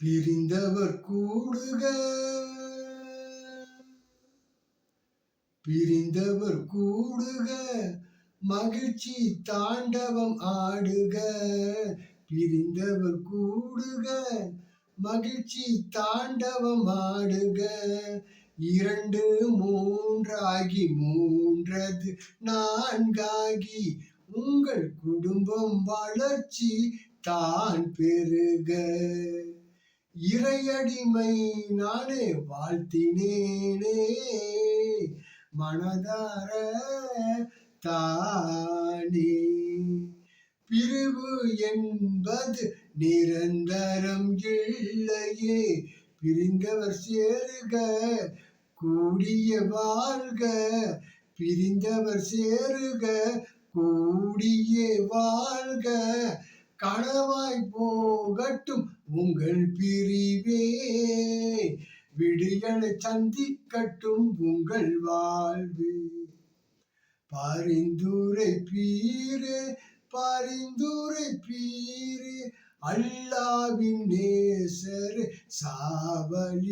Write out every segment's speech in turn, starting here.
பிரிந்தவர் கூடுக பிரிந்தவர் கூடுக மகிழ்ச்சி தாண்டவம் ஆடுக பிரிந்தவர் கூடுக மகிழ்ச்சி தாண்டவம் ஆடுக இரண்டு மூன்றாகி மூன்றது நான்காகி உங்கள் குடும்பம் வளர்ச்சி தான் பெருக இறையடிமை நானே வாழ்த்தினேனே. மனதார தானே. பிரிவு என்பது நிரந்தரம் இல்லையே. பிரிந்தவர் சேருக கூடிய வாழ்க. பிரிந்தவர் சேருக கூடிய வாழ்க. கனவாய் போகட்டும் உங்கள் பிரிவே. விடியலை சந்திக்கட்டும் உங்கள் வாழ்வு. பரிந்துரை பீரே பரிந்துரை பீரே. அல்லாவின் நேசர் சாவலியுள்ளாவே.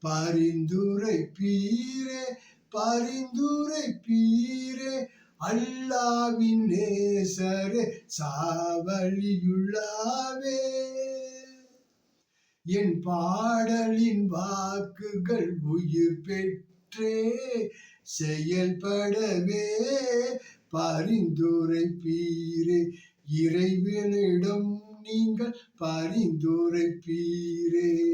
பரிந்துரை பீரே பரிந்துரை பீரே. அல்லாவின் நேசரே சாவழியுள்ளாவே. என் பாடலின் வாக்குகள் உயிர் பெற்றே செயல்படவே. பரிந்துரைப்பீரே இறைவனிடம் நீங்கள் பரிந்துரைப்பீரே